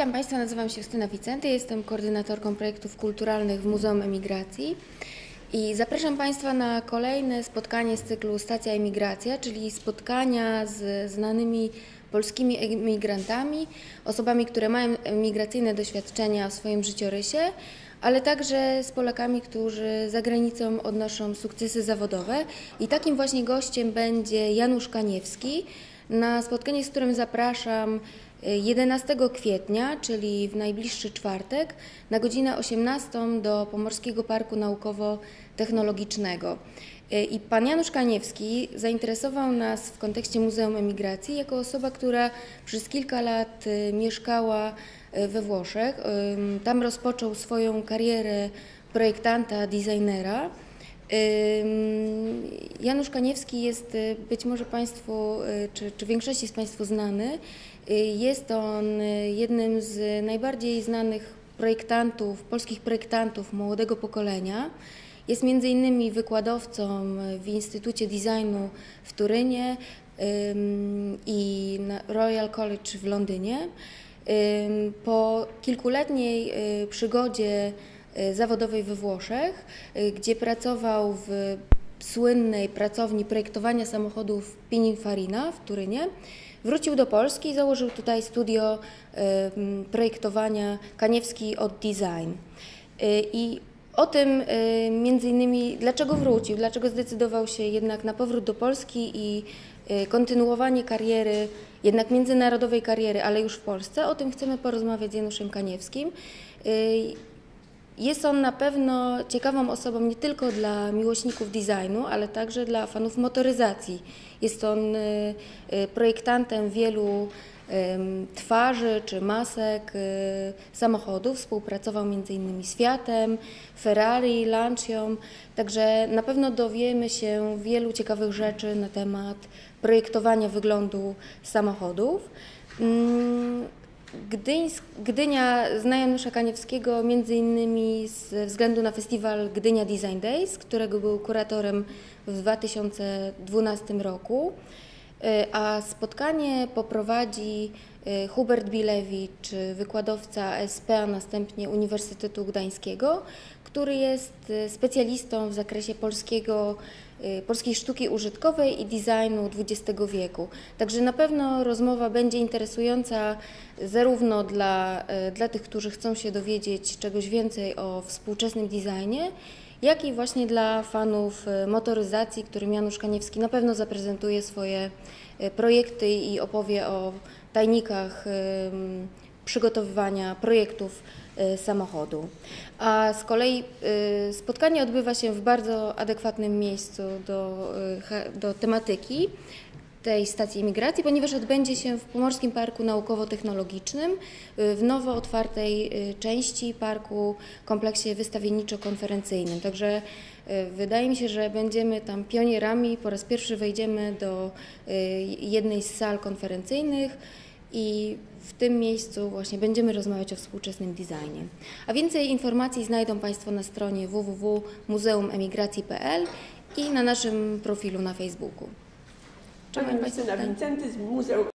Witam Państwa, nazywam się Justyna Wicenty, jestem koordynatorką projektów kulturalnych w Muzeum Emigracji i zapraszam Państwa na kolejne spotkanie z cyklu Stacja Emigracja, czyli spotkania z znanymi polskimi emigrantami, osobami, które mają emigracyjne doświadczenia w swoim życiorysie, ale także z Polakami, którzy za granicą odnoszą sukcesy zawodowe. I takim właśnie gościem będzie Janusz Kaniewski, na spotkanie, z którym zapraszam 11 kwietnia, czyli w najbliższy czwartek, na godzinę 18 do Pomorskiego Parku Naukowo-Technologicznego. I pan Janusz Kaniewski zainteresował nas w kontekście Muzeum Emigracji jako osoba, która przez kilka lat y, mieszkała y, we Włoszech. Tam rozpoczął swoją karierę projektanta, designera. Janusz Kaniewski jest y, być może Państwu, czy, czy większości z Państwa znany. Jest on jednym z najbardziej znanych projektantów, polskich projektantów młodego pokolenia. Jest między innymi wykładowcą w Instytucie Designu w Turynie i Royal College w Londynie. Po kilkuletniej y, przygodzie y, zawodowej we Włoszech, y, gdzie pracował w słynnej pracowni projektowania samochodów Pininfarina w Turynie, wrócił do Polski i założył tutaj studio projektowania Kaniewski od Design. I o tym y, między innymi, dlaczego wrócił, dlaczego zdecydował się jednak na powrót do Polski i kontynuowanie kariery, jednak międzynarodowej kariery, ale już w Polsce. O tym chcemy porozmawiać z Januszem Kaniewskim. Y, jest on na pewno ciekawą osobą nie tylko dla miłośników designu, ale także dla fanów motoryzacji. Jest on projektantem wielu twarzy czy masek y, samochodów. Współpracował m.in. z Fiatem, Ferrari, Lancią, także na pewno dowiemy się wielu ciekawych rzeczy na temat projektowania wyglądu samochodów. Gdynia zna Janusza Kaniewskiego między innymi ze względu na festiwal Gdynia Design Days, którego był kuratorem w 2012 roku. Y, a spotkanie poprowadzi Hubert Bilewicz, wykładowca SP, a następnie Uniwersytetu Gdańskiego, który jest y, specjalistą w zakresie polskiego, polskiej sztuki użytkowej i designu XX wieku. Także na pewno rozmowa będzie interesująca zarówno dla, dla tych, którzy chcą się dowiedzieć czegoś więcej o współczesnym designie, jak i właśnie dla fanów e, motoryzacji, którym Janusz Kaniewski na pewno zaprezentuje swoje e, projekty i opowie o tajnikach przygotowywania projektów e, samochodu. A z kolei spotkanie odbywa się w bardzo adekwatnym miejscu do, do tematyki, tej stacji imigracji, ponieważ odbędzie się w Pomorskim Parku Naukowo-Technologicznym y, w nowo otwartej y, części parku, kompleksie wystawienniczo-konferencyjnym. Także y, wydaje mi się, że będziemy tam pionierami. Po raz pierwszy wejdziemy do jednej z sal konferencyjnych i w tym miejscu właśnie będziemy rozmawiać o współczesnym designie. A więcej informacji znajdą Państwo na stronie www.muzeumemigracji.pl i na naszym profilu na Facebooku. Pani Justyna Wincenty z Muzeum